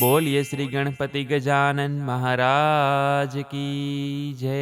બોલીએ શ્રી ગણપતિ ગજાનન મહારાજ કી જય.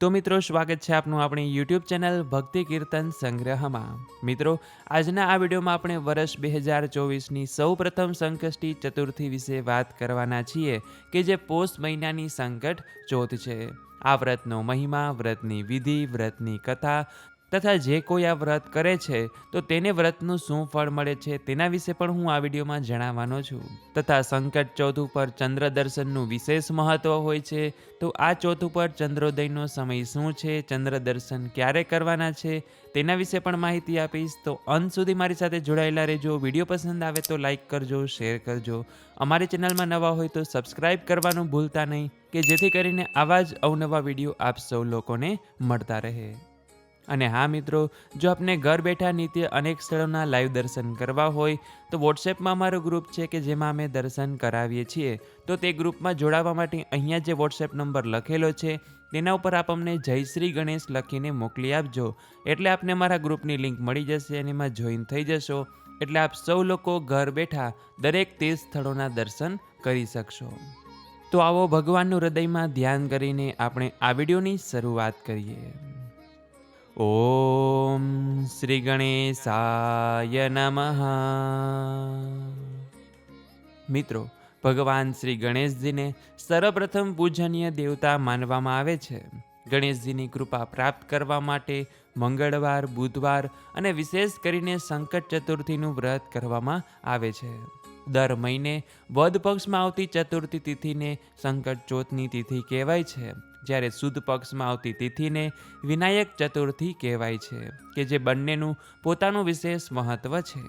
તો મિત્રો, સ્વાગત છે આપનું આપણી યુટ્યુબ ચેનલ ભક્તિ કીર્તન સંગ્રહમાં. મિત્રો, આજના આ વિડીયોમાં આપણે વર્ષ બે હજાર ચોવીસની સૌ પ્રથમ સંકષ્ટી ચતુર્થી વિશે વાત કરવાના છીએ કે જે પોષ મહિનાની સંકટ ચોથ છે. આ વ્રતનો મહિમા, વ્રતની વિધિ, વ્રતની કથા તથા જે કોઈ આ વ્રત કરે છે, તો તેને વ્રતનું શું ફળ મળે છે તેના વિશે પણ હું આ વિડીયોમાં જણાવવાનો છું. તથા સંકટ ચોથ ઉપર ચંદ્ર દર્શનનું વિશેષ મહત્વ હોય છે, તો આ ચોથ ઉપર ચંદ્રોદયનો સમય શું છે, ચંદ્ર દર્શન ક્યારે કરવાના છે, તેના વિશે પણ માહિતી આપીશ. તો અંત સુધી મારી સાથે જોડાયેલા રહેજો. વીડિયો પસંદ આવે તો લાઇક કરજો, શેર કરજો. અમારી ચેનલમાં નવા હોય તો સબસ્ક્રાઈબ કરવાનું ભૂલતા નહીં, કે જેથી કરીને આવા જ અવનવા વીડિયો આપ સૌ લોકોને મળતા રહે. અને હા મિત્રો, જો આપને ઘર બેઠા નિત્ય અનેક સ્થળોના લાઈવ દર્શન કરવા હોય, તો વોટ્સએપમાં અમારું ગ્રુપ છે કે જેમાં અમે દર્શન કરાવીએ છીએ. તો તે ગ્રુપમાં જોડાવા માટે અહીંયા જે વોટ્સએપ નંબર લખેલો છે, તેના ઉપર આપ અમને જય શ્રી ગણેશ લખીને મોકલી આપજો. એટલે આપને અમારા ગ્રુપની લિંક મળી જશે અને એમાં જોઈન થઈ જશો. એટલે આપ સૌ લોકો ઘર બેઠા દરેક તે સ્થળોના દર્શન કરી શકશો. તો આવો ભગવાનનું હૃદયમાં ધ્યાન કરીને આપણે આ વિડીયોની શરૂઆત કરીએ. ઓમ શ્રી ગણેશાય નમઃ. મિત્રો, ભગવાન શ્રી ગણેશજીને સર્વપ્રથમ પૂજનીય દેવતા માનવામાં આવે છે. ગણેશજીની કૃપા પ્રાપ્ત કરવા માટે મંગળવાર, બુધવાર અને વિશેષ કરીને સંકટ ચતુર્થીનું વ્રત કરવામાં આવે છે. દર મહિને વધ પક્ષમાં આવતી ચતુર્થી તિથિને સંકટ ચોથની તિથિ કહેવાય છે. જ્યારે સુદ પક્ષમાં આવતી તિથિને વિનાયક ચતુર્થી કહેવાય છે, કે જે બંનેનું પોતાનું વિશેષ મહત્વ છે,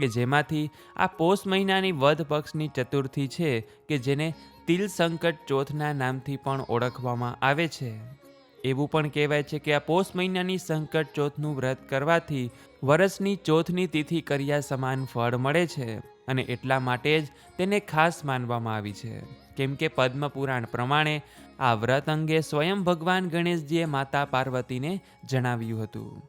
કે જેમાંથી આ પોષ મહિનાની વધ પક્ષની ચતુર્થી છે, કે જેને તિલ સંકટ ચોથના નામથી પણ ઓળખવામાં આવે છે. એવું પણ કહેવાય છે કે આ પોષ મહિનાની સંકટ ચોથનું વ્રત કરવાથી વર્ષની ચોથની તિથિ કર્યા સમાન ફળ મળે છે અને એટલા માટે જ તેને ખાસ માનવામાં આવી છે. કેમ કે પદ્મ પુરાણ પ્રમાણે આ વ્રત અંગે સ્વયં ભગવાન ગણેશજીએ માતા પાર્વતીને જણાવ્યું હતું.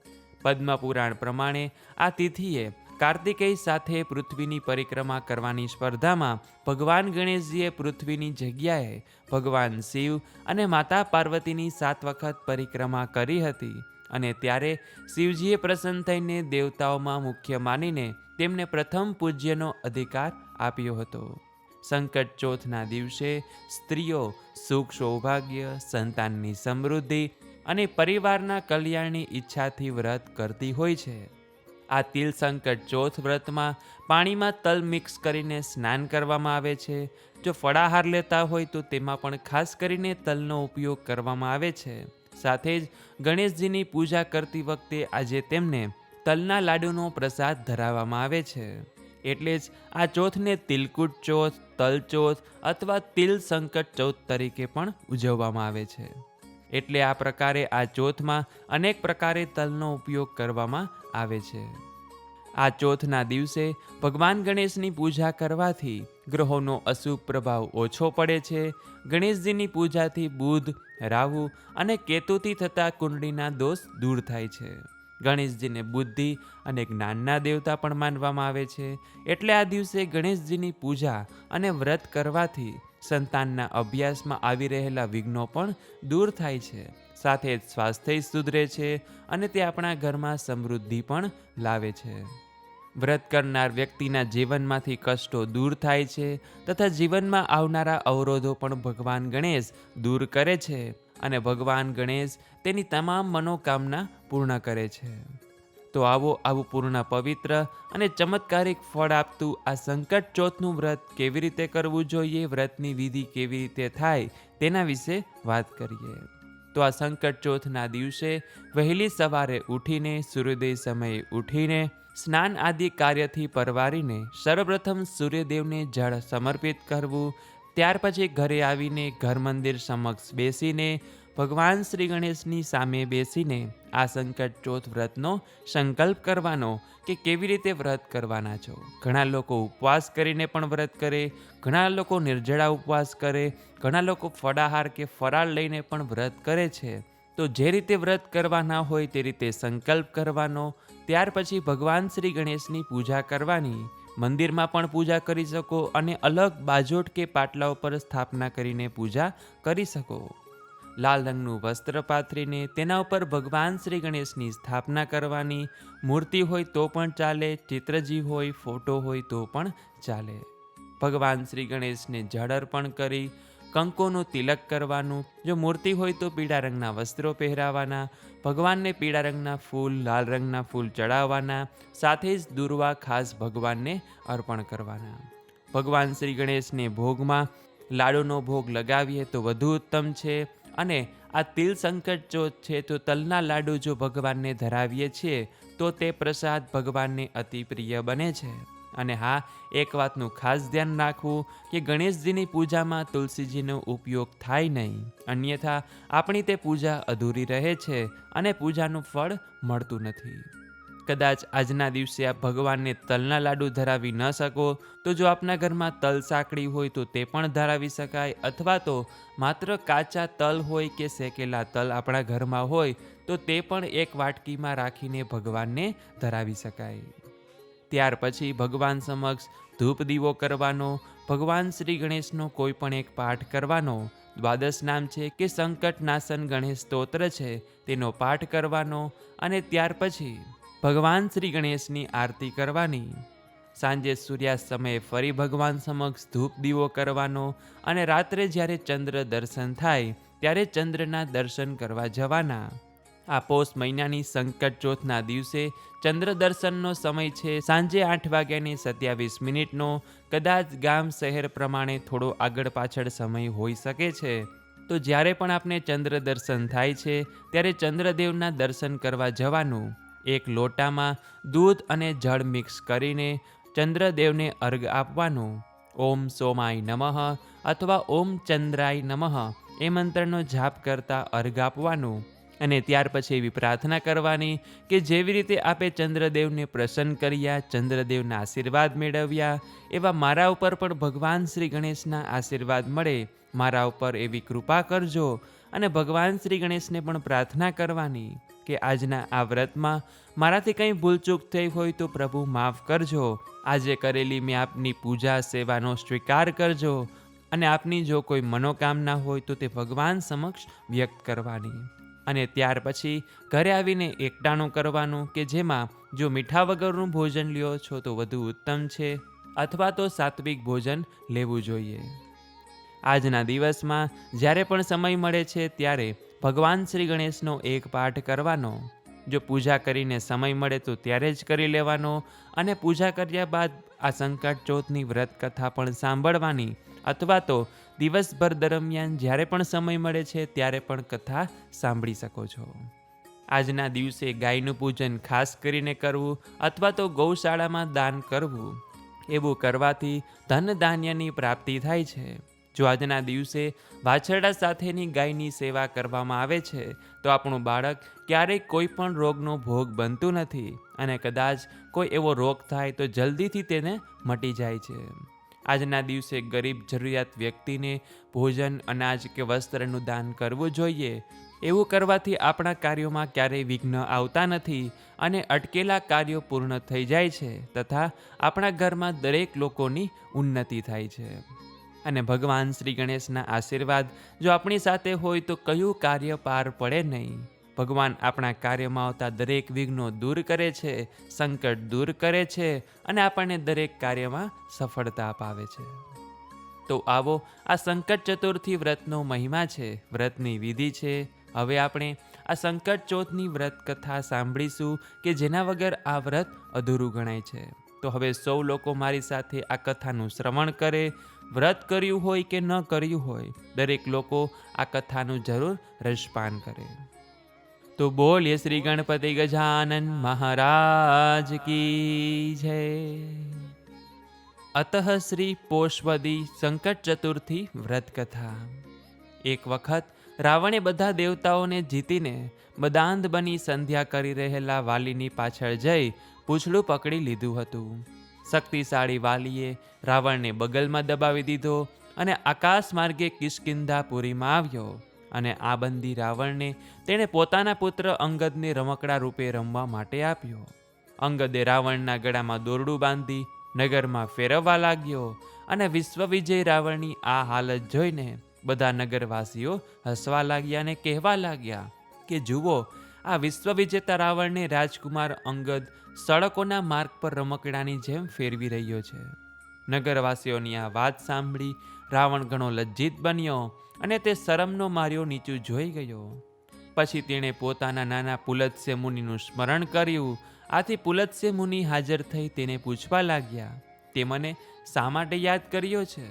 પદ્મ પુરાણ પ્રમાણે આ તિથિએ કાર્તિકેય સાથે પૃથ્વીની પરિક્રમા કરવાની સ્પર્ધામાં ભગવાન ગણેશજીએ પૃથ્વીની જગ્યાએ ભગવાન શિવ અને માતા પાર્વતીની સાત વખત પરિક્રમા કરી હતી અને ત્યારે શિવજીએ પ્રસન્ન થઈને દેવતાઓમાં મુખ્ય માનીને તેમને પ્રથમ પૂજ્યનો અધિકાર આપ્યો હતો. સંકટ ચોથના દિવસે સ્ત્રીઓ સુખ, સૌભાગ્ય, સંતાનની સમૃદ્ધિ અને પરિવારના કલ્યાણની ઈચ્છાથી વ્રત કરતી હોય છે. આ તિલ સંકટ ચોથ વ્રતમાં પાણીમાં તલ મિક્સ કરીને સ્નાન કરવામાં આવે છે. જો ફળાહાર લેતા હોય તો તેમાં પણ ખાસ કરીને તલનો ઉપયોગ કરવામાં આવે છે. સાથે જ ગણેશજીની પૂજા કરતી વખતે આજે તેમને તલના લાડુનો પ્રસાદ ધરાવવામાં આવે છે. એટલે જ આ ચોથને તિલકુટ ચોથ, તલ ચોથ અથવા તિલ સંકટ ચોથ તરીકે પણ ઉજવવામાં આવે છે. એટલે આ પ્રકારે આ ચોથમાં અનેક પ્રકારે તલનો ઉપયોગ કરવામાં આવે છે. આ ચોથના દિવસે ભગવાન ગણેશની પૂજા કરવાથી ગ્રહોનો અશુભ પ્રભાવ ઓછો પડે છે. ગણેશજીની પૂજાથી બુધ, રાહુ અને કેતુથી થતા કુંડળીના દોષ દૂર થાય છે. ગણેશજીને બુદ્ધિ અને જ્ઞાનના દેવતા પણ માનવામાં આવે છે. એટલે આ દિવસે ગણેશજીની પૂજા અને વ્રત કરવાથી સંતાનના અભ્યાસમાં આવી રહેલા વિઘ્નો પણ દૂર થાય છે. સાથે જ સ્વાસ્થ્ય સુધરે છે અને તે આપણા ઘરમાં સમૃદ્ધિ પણ લાવે છે. વ્રત કરનાર વ્યક્તિના જીવનમાંથી કષ્ટો દૂર થાય છે તથા જીવનમાં આવનારા અવરોધો પણ ભગવાન ગણેશ દૂર કરે છે. અને ભગવાન ગણેશ તેની તમામ મનોકામના પૂર્ણ કરે છે. તો આવો, આવું પૂર્ણ પવિત્ર અને ચમત્કારિક ફળ આપતું આ સંકટ ચોથનું વ્રત કેવી રીતે કરવું જોઈએ, વ્રતની વિધિ કેવી રીતે થાય, તેના વિશે વાત કરીએ. તો આ સંકટ ચોથના દિવસે વહેલી સવારે ઉઠીને, સૂર્યોદય સમયે ઉઠીને, સ્નાન આદિ કાર્યથી પરવારીને, સર્વપ્રથમ સૂર્યદેવને જળ સમર્પિત કરવું ત્યાર પછી ઘરે આવીને ઘર મંદિર સમક્ષ બેસીને ભગવાન શ્રી ગણેશની સામે બેસીને આ સંકટ ચોથ વ્રતનો સંકલ્પ કરવાનો કે કેવી રીતે વ્રત કરવાના છો. ઘણા લોકો ઉપવાસ કરીને પણ વ્રત કરે, ઘણા લોકો નિર્જળા ઉપવાસ કરે, ઘણા લોકો ફળાહાર કે ફરાળ લઈને પણ વ્રત કરે છે. તો જે રીતે વ્રત કરવાના હોય તે રીતે સંકલ્પ કરવાનો, ત્યાર પછી ભગવાન શ્રી ગણેશની પૂજા કરવાની મંદિરમાં પણ પૂજા કરી શકો અને અલગ બાજોટ કે પાટલા ઉપર સ્થાપના કરીને પૂજા કરી શકો. લાલ રંગનું વસ્ત્ર પાથરીને તેના ઉપર ભગવાન શ્રી ગણેશની સ્થાપના કરવાની મૂર્તિ હોય તો પણ ચાલે, ચિત્રજી હોય, ફોટો હોય તો પણ ચાલે. ભગવાન શ્રી ગણેશને જળ અર્પણ કરી કંકુનું તિલક કરવાનું, જો મૂર્તિ હોય તો પીળા રંગના વસ્ત્રો પહેરાવાના, ભગવાનને પીળા રંગના ફૂલ, લાલ રંગના ફૂલ ચડાવવાના, સાથે જ દુર્વા ખાસ ભગવાનને અર્પણ કરવાના. ભગવાન શ્રી ગણેશને ભોગમાં લાડુનો ભોગ લગાવીએ તો વધુ ઉત્તમ છે અને આ તિલ સંકટ જો છે તો તલના લાડુ જો ભગવાનને ધરાવીએ છીએ, તો તે પ્રસાદ ભગવાનને અતિ પ્રિય બને છે. અને હા, એક વાતનું ખાસ ધ્યાન રાખવું કે ગણેશજીની પૂજામાં તુલસીજીનો ઉપયોગ થાય નહીં. અન્યથા, આપણી તે પૂજા અધૂરી રહે છે અને પૂજાનું ફળ મળતું નથી. કદાચ આજના દિવસે આપ ભગવાનને તલના લાડુ ધરાવી ન શકો, તો જો આપના ઘરમાં તલ સાંકળી હોય તો તે પણ ધરાવી શકાય, અથવા તો માત્ર કાચા તલ હોય કે શેકેલા તલ આપણા ઘરમાં હોય, તો તે પણ એક વાટકીમાં રાખીને ભગવાનને ધરાવી શકાય. ત્યાર પછી ભગવાન સમક્ષ ધૂપ દીવો કરવાનો, ભગવાન શ્રી ગણેશનો કોઈ પણ એક પાઠ કરવાનો. દ્વાદશ નામ છે કે સંકટ નાશન ગણેશ સ્તોત્ર છે, તેનો પાઠ કરવાનો અને ત્યાર પછી ભગવાન શ્રી ગણેશની આરતી કરવાની. સાંજે સૂર્યાસ્ત સમયે ફરી ભગવાન સમક્ષ ધૂપ દીવો કરવાનો અને રાત્રે જ્યારે ચંદ્ર દર્શન થાય, ત્યારે ચંદ્રના દર્શન કરવા જવાના. આ પોષ મહિનાની સંકટ ચોથના દિવસે ચંદ્ર દર્શનનો સમય છે સાંજે આઠ વાગ્યાની સત્યાવીસ મિનિટનો. કદાચ ગામ શહેર પ્રમાણે થોડો આગળ પાછળ સમય હોઈ શકે છે. તો જ્યારે પણ આપને ચંદ્ર દર્શન થાય છે, ત્યારે ચંદ્રદેવના દર્શન કરવા જવાનું. એક લોટામાં દૂધ અને જળ મિક્સ કરીને ચંદ્રદેવને અર્ઘ આપવાનું. ઓમ સોમાય નમઃ અથવા ઓમ ચંદ્રાય નમઃ એ મંત્રનો જાપ કરતા અર્ઘ આપવાનું. અને ત્યાર પછી એવી પ્રાર્થના કરવાની કે જેવી રીતે આપે ચંદ્રદેવને પ્રસન્ન કર્યા, ચંદ્રદેવના આશીર્વાદ મેળવ્યા, એવા મારા ઉપર પણ ભગવાન શ્રી ગણેશના આશીર્વાદ મળે. મારા ઉપર એવી કૃપા કરજો અને ભગવાન શ્રી ગણેશને પણ પ્રાર્થના કરવાની કે આજના આ વ્રતમાં મારાથી કંઈ ભૂલચૂક થઈ હોય તો પ્રભુ માફ કરજો. આજે કરેલી મેં આપની પૂજા સેવાનો સ્વીકાર કરજો અને આપની જો કોઈ મનોકામના હોય તો તે ભગવાન સમક્ષ વ્યક્ત કરવાની. અને ત્યાર પછી ઘરે આવીને એકટાણું કરવાનું કે જેમાં જો મીઠા વગરનું ભોજન લ્યો છો તો વધુ ઉત્તમ છે અથવા તો સાત્વિક ભોજન લેવું જોઈએ. આજના દિવસમાં જ્યારે પણ સમય મળે છે ત્યારે ભગવાન શ્રી ગણેશનો એક પાઠ કરવાનો. જો પૂજા કરીને સમય મળે તો ત્યારે જ કરી લેવાનો અને પૂજા કર્યા બાદ આ સંકટ ચોથની વ્રત કથા પણ સાંભળવાની અથવા તો દિવસભર દરમિયાન જ્યારે પણ સમય મળે છે, ત્યારે પણ કથા સાંભળી શકો છો. આજના દિવસે ગાયનું પૂજન ખાસ કરીને કરવું અથવા તો ગૌશાળામાં દાન કરવું, એવું કરવાથી ધન ધાન્યની પ્રાપ્તિ થાય છે. જો આજના દિવસે વાછરડા સાથેની ગાયની સેવા કરવામાં આવે છે, તો આપણું બાળક ક્યારેય કોઈ પણ રોગનો ભોગ બનતું નથી અને કદાચ કોઈ એવો રોગ થાય તો જલ્દીથી તેને મટી જાય છે. આજના દિવસે ગરીબ જરૂરિયાત વ્યક્તિને ભોજન, અનાજ કે વસ્ત્રનું દાન કરવું જોઈએ. એવું કરવાથી આપણા કાર્યોમાં ક્યારેય વિઘ્ન આવતા નથી અને અટકેલા કાર્યો પૂર્ણ થઈ જાય છે તથા આપણા ઘરમાં દરેક લોકોની ઉન્નતિ થાય છે. અને ભગવાન શ્રી ગણેશના આશીર્વાદ જો આપણી સાથે હોય તો કયું કાર્ય પાર પડે નહીં? ભગવાન આપણા કાર્યમાં આવતા દરેક વિઘ્નો દૂર કરે છે, સંકટ દૂર કરે છે અને આપણને દરેક કાર્યમાં સફળતા અપાવે છે. તો આવો, આ સંકટ ચતુર્થી વ્રતનો મહિમા છે, વ્રતની વિધિ છે. હવે આપણે આ સંકટ ચોથની વ્રત કથા સાંભળીશું કે જેના વગર આ વ્રત અધૂરું ગણાય છે. તો હવે સૌ લોકો મારી સાથે આ કથાનું શ્રવણ કરે, વ્રત કર્યું હોય કે ન કર્યું હોય, દરેક લોકો આ કથાનું જરૂર રસપાન કરે. તો બોલીએ શ્રી ગણપતિ ગજાનન મહારાજ કી જય. અતઃ શ્રી પોષવદી સંકટ ચતુર્થી વ્રત કથા એક વખત રાવણે બધા દેવતાઓને જીતીને બદાંત બની સંધ્યા કરી રહેલા વાલીની પાછળ જઈ પૂછડું પકડી લીધું હતું. શક્તિશાળી વાલીએ રાવણને બગલમાં દબાવી દીધો અને આકાશ માર્ગે કિષ્કિંધાપુરીમાં આવ્યો. અને આ બંદી રાવણને તેણે પોતાના પુત્ર અંગદને રમકડા રૂપે રમવા માટે આપ્યો. અંગદે રાવણના ગળામાં દોરડું બાંધી નગરમાં ફેરવવા લાગ્યો અને વિશ્વ વિજય રાવણની આ હાલત જોઈને બધા નગરવાસીઓ હસવા લાગ્યા અને કહેવા લાગ્યા કે, જુઓ, આ વિશ્વ વિજેતા રાવણને રાજકુમાર અંગદ સડકોના માર્ગ પર રમકડાની જેમ ફેરવી રહ્યો છે. નગરવાસીઓની આ વાત સાંભળી રાવણ ઘણો લજ્જિત બન્યો અને તે શરમનો માર્યો નીચું જોઈ ગયો. પછી તેણે પોતાના નાના પુલત્સ્ય મુનિનું સ્મરણ કર્યું. આથી પુલત્સ્ય મુનિ હાજર થઈ તેને પૂછવા લાગ્યા, તે મને શા માટે યાદ કર્યો છે?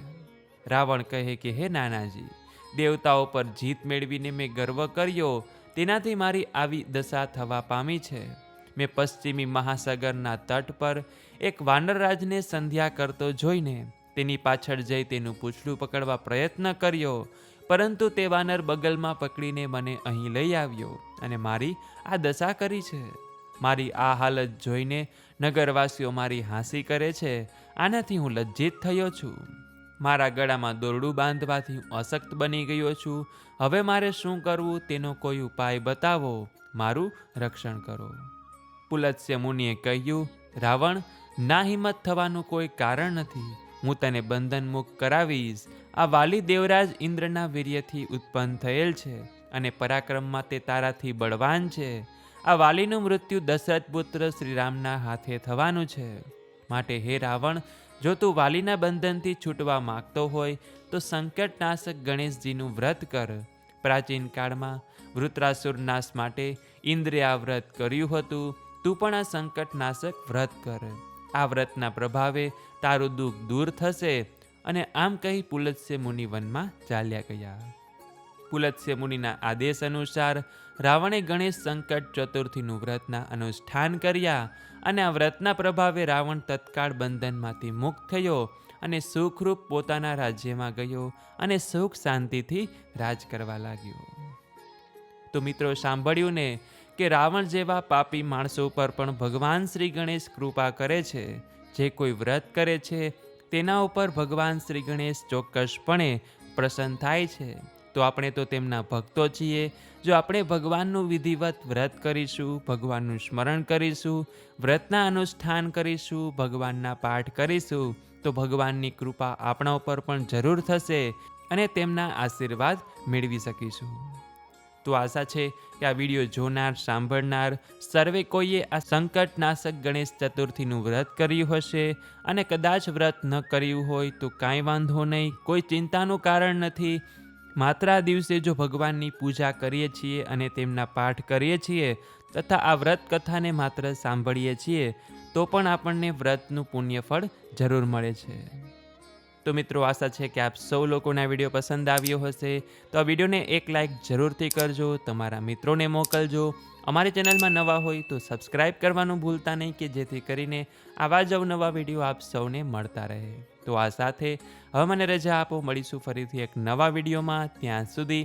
રાવણ કહે કે, હે નાનાજી, દેવતાઓ પર જીત મેળવીને મેં ગર્વ કર્યો. તેનાથી મારી આવી દશા થવા પામી છે. મેં પશ્ચિમી મહાસાગરના તટ પર એક વાનરરાજને સંધ્યા કરતો જોઈને તેની પાછળ જઈ તેનું પૂછડું પકડવા પ્રયત્ન કર્યો, પરંતુ તે વાનર બગલમાં પકડીને મને અહીં લઈ આવ્યો અને મારી આ દશા કરી છે. મારી આ હાલત જોઈને નગરવાસીઓ મારી હાંસી કરે છે, આનાથી હું લજ્જિત થયો છું. મારા ગળામાં દોરડું બાંધવાથી હું અશક્ત બની ગયો છું. હવે મારે શું કરવું તેનો કોઈ ઉપાય બતાવો, મારું રક્ષણ કરો. પુલત્સ્ય મુનિએ કહ્યું, રાવણ, ના હિંમત થવાનું કોઈ કારણ નથી. હું તને બંધન મુક્ત કરાવીશ. આ વાલી દેવરાજ ઇન્દ્રના વીર્યથી ઉત્પન્ન થયેલ છે અને પરાક્રમમાં તે તારાથી બળવાન છે. આ વાલીનું મૃત્યુ દશરથ પુત્ર શ્રીરામના હાથે થવાનું છે. માટે હે રાવણ, જો તું વાલીના બંધનથી છૂટવા માંગતો હોય, તો સંકટનાશક ગણેશજીનું વ્રત કર. પ્રાચીન કાળમાં વૃત્રાસુર નાશ માટે ઇન્દ્રે આ વ્રત કર્યું હતું. તું પણ આ સંકટનાશક વ્રત કર. આ વ્રતના પ્રભાવે તારું દુઃખ દૂર થશે અને આમ કહી પુલત્સ્ય મુનિ વનમાં ચાલ્યા ગયા. પુલત્સ્ય મુનિના આદેશ અનુસાર રાવણે ગણેશ સંકટ ચતુર્થીનું વ્રતના અનુષ્ઠાન કર્યા અને આ વ્રતના પ્રભાવે રાવણ તત્કાળ બંધનમાંથી મુક્ત થયો અને સુખરૂપ પોતાના રાજ્યમાં ગયો અને સુખ શાંતિથી રાજ કરવા લાગ્યો. તો મિત્રો, સાંભળ્યું ને? કે રાવણ જેવા પાપી માણસો પર પણ ભગવાન શ્રી ગણેશ કૃપા કરે છે. જે કોઈ વ્રત કરે છે, તેના ઉપર ભગવાન શ્રી ગણેશ ચોક્કસપણે પ્રસન્ન થાય છે. તો આપણે તો તેમના ભક્તો છીએ. જો આપણે ભગવાનનું વિધિવત વ્રત કરીશું, ભગવાનનું સ્મરણ કરીશું, વ્રતના અનુષ્ઠાન કરીશું, ભગવાનના પાઠ કરીશું, તો ભગવાનની કૃપા આપણા ઉપર પણ જરૂર થશે અને તેમના આશીર્વાદ મેળવી શકીશું. તો આશા છે કે આ વીડિયો જોનાર, સાંભળનાર, સર્વે કોઈએ આ સંકટનાશક ગણેશ ચતુર્થીનું વ્રત કર્યું હશે અને કદાચ વ્રત ન કર્યું હોય તો કાંઈ વાંધો નહીં, કોઈ ચિંતાનું કારણ નથી. માત્ર આ દિવસે જો ભગવાનની પૂજા કરીએ છીએ અને તેમના પાઠ કરીએ છીએ તથા આ વ્રત કથાને માત્ર સાંભળીએ છીએ, તો પણ આપણને વ્રતનું પુણ્યફળ જરૂર મળે છે. તો મિત્રો આશા છે કે આપ સૌ લોકોને આ વીડિયો પસંદ આવ્યો હશે. તો આ વિડીયોને એક લાઈક જરૂરથી કરજો, તમારા મિત્રોને મોકલજો. અમારી ચેનલમાં નવા હોય તો સબસ્ક્રાઈબ કરવાનું ભૂલતા નહીં કે જેથી કરીને આવા જ અવનવા વીડિયો આપ સૌને મળતા રહે. તો આ સાથે હવે મને રજા આપો, મળીશું ફરીથી એક નવા વિડીયોમાં. ત્યાં સુધી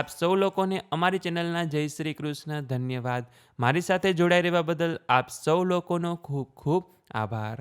આપ સૌ લોકોને અમારી ચેનલના જય શ્રી કૃષ્ણ ધન્યવાદ. મારી સાથે જોડાઈ રહેવા બદલ આપ સૌ લોકોનો ખૂબ ખૂબ આભાર.